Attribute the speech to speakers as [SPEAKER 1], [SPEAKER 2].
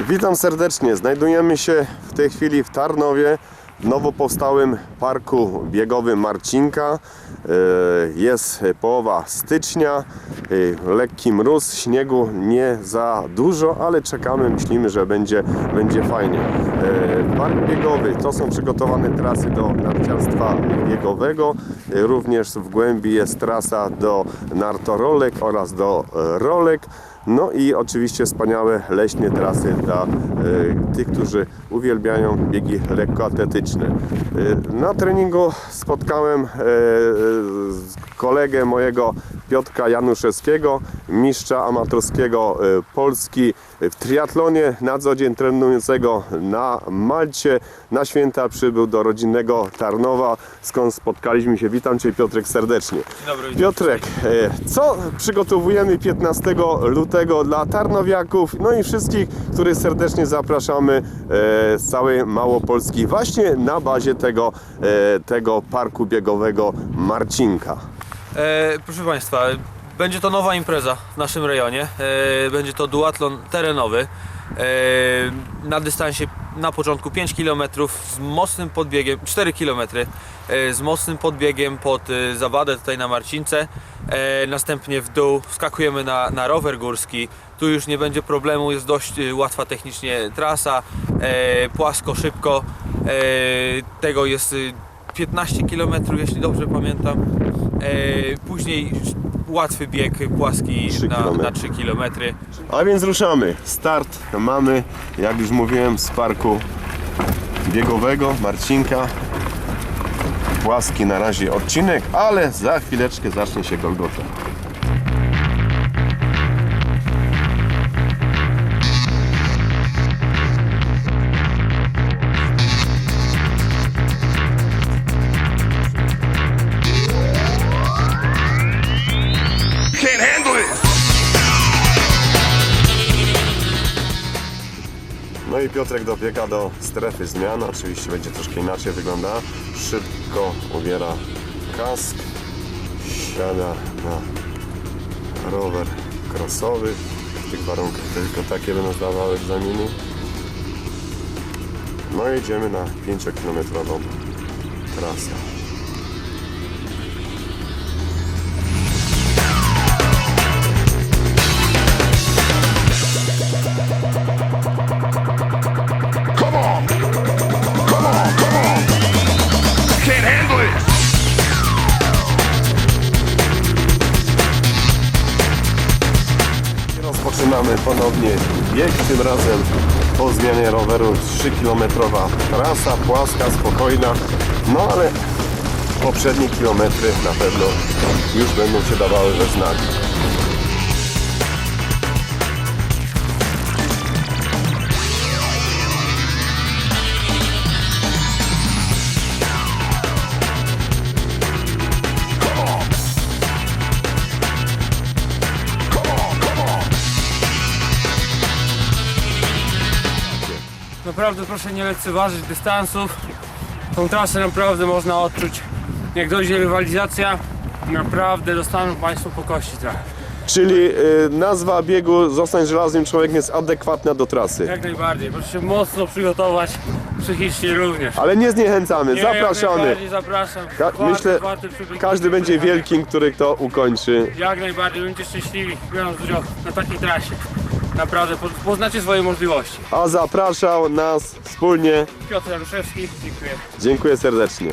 [SPEAKER 1] Witam serdecznie. Znajdujemy się w tej chwili w Tarnowie, w nowo powstałym parku biegowym Marcinka. E, Jest połowa stycznia, e, lekki mróz, śniegu nie za dużo, ale czekamy, myślimy, że będzie, będzie fajnie. E, Park biegowy to są przygotowane trasy do narciarstwa biegowego. Również w głębi jest trasa do nartorolek oraz do rolek. No i oczywiście wspaniałe leśne trasy dla e, tych, którzy uwielbiają biegi lekkoatletyczne. E, na treningu spotkałem e, kolegę mojego Piotrka Januszewskiego, mistrza amatorskiego e, Polski w triatlonie, na co dzień trenującego na Malcie. Na święta przybył do rodzinnego Tarnowa, skąd spotkaliśmy się. Witam Cię Piotrek serdecznie.
[SPEAKER 2] dobry, witam
[SPEAKER 1] Piotrek, e, co przygotowujemy 15 lutego dla tarnowiaków, no i wszystkich, których serdecznie zapraszamy e, z całej Małopolski właśnie na bazie tego, tego parku biegowego Marcinka.
[SPEAKER 2] E, proszę Państwa, będzie to nowa impreza w naszym rejonie. E, będzie to duatlon terenowy. E, na dystansie na początku 5 km z mocnym podbiegiem, 4 km e, z mocnym podbiegiem pod e, Zawadę tutaj na Marcince. E, następnie w dół wskakujemy na, na rower górski. Tu już nie będzie problemu, jest dość e, łatwa technicznie trasa, e, płasko, szybko. E, tego jest e, 15 km, jeśli dobrze pamiętam. E, później łatwy bieg płaski
[SPEAKER 1] Trzy
[SPEAKER 2] na,
[SPEAKER 1] kilometry.
[SPEAKER 2] na 3 km.
[SPEAKER 1] A więc ruszamy. Start mamy, jak już mówiłem, z parku biegowego Marcinka. Płaski na razie odcinek, ale za chwileczkę zacznie się Golgota. No i Piotrek dobiega do strefy zmian. Oczywiście będzie troszkę inaczej wygląda. Szybko ubiera kask. Siada na rower crossowy. W tych warunkach tylko takie będą zdawały egzaminy. No i jedziemy na 5-kilometrową trasę. I Rozpoczynamy ponownie bieg, tym razem po zmianie roweru 3-kilometrowa trasa, płaska, spokojna, no ale poprzednie kilometry na pewno już będą się dawały we znaki.
[SPEAKER 3] Naprawdę proszę nie lekceważyć dystansów. Tą trasę naprawdę można odczuć. Jak dojdzie rywalizacja, naprawdę dostaną Państwo po kości trochę.
[SPEAKER 1] Czyli y, nazwa biegu Zostań żelaznym człowiekiem jest adekwatna do trasy.
[SPEAKER 3] Jak najbardziej. Proszę się mocno przygotować, psychicznie również.
[SPEAKER 1] Ale nie zniechęcamy,
[SPEAKER 3] Nie, jak
[SPEAKER 1] zapraszamy.
[SPEAKER 3] najbardziej Zapraszam.
[SPEAKER 1] Ka-
[SPEAKER 3] Warto,
[SPEAKER 1] myślę,
[SPEAKER 3] przybyć.
[SPEAKER 1] każdy będzie wielkim, który to ukończy.
[SPEAKER 3] Jak najbardziej, będziecie szczęśliwi biorąc udział na takiej trasie. Naprawdę po- poznacie swoje możliwości.
[SPEAKER 1] A zapraszał nas wspólnie.
[SPEAKER 3] Piotr Jaruszewski, dziękuję.
[SPEAKER 1] Dziękuję serdecznie.